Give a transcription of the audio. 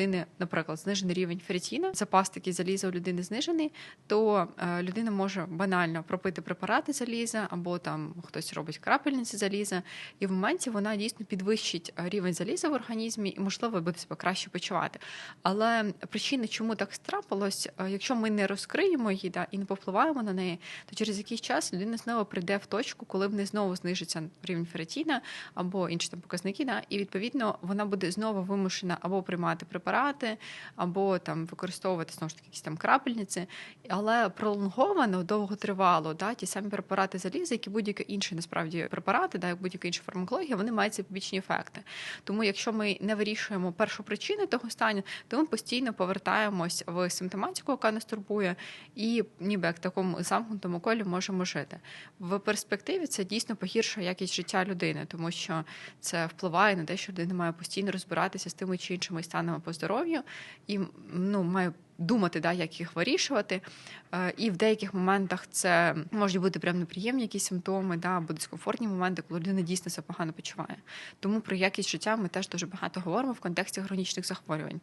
людини, наприклад, знижений рівень ферритіна, запас такий заліза у людини знижений, то е, людина може банально пропити препарати заліза, або там хтось робить крапельниці заліза, і в моменті вона дійсно підвищить е, рівень заліза в організмі і, можливо, буде себе краще почувати. Але причина, чому так трапилось, е, якщо ми не розкриємо її да, і не повпливаємо на неї, то через якийсь час людина знову прийде в точку, коли в неї знову знижиться рівень ферритіна або інші там показники, да, і відповідно вона буде знову вимушена або приймати препарати, або там використовувати знову ж таки якісь там крапельниці, але пролонговано, довготривало, да, ті самі препарати заліза, як і будь-які інші насправді препарати, да, як будь-яка інша фармакологія, вони мають ці побічні ефекти. Тому, якщо ми не вирішуємо першу причину того стану, то ми постійно повертаємось в симптоматику, яка нас турбує, і ніби як в такому замкнутому колі можемо жити. В перспективі це дійсно погіршує якість життя людини, тому що це впливає на те, що людина має постійно розбиратися з тими чи іншими станами здоров'ю і ну має. Думати, да, як їх вирішувати, Е, і в деяких моментах це можуть бути прям неприємні якісь симптоми, да, або дискомфортні моменти, коли людина дійсно себе погано почуває. Тому про якість життя ми теж дуже багато говоримо в контексті хронічних захворювань.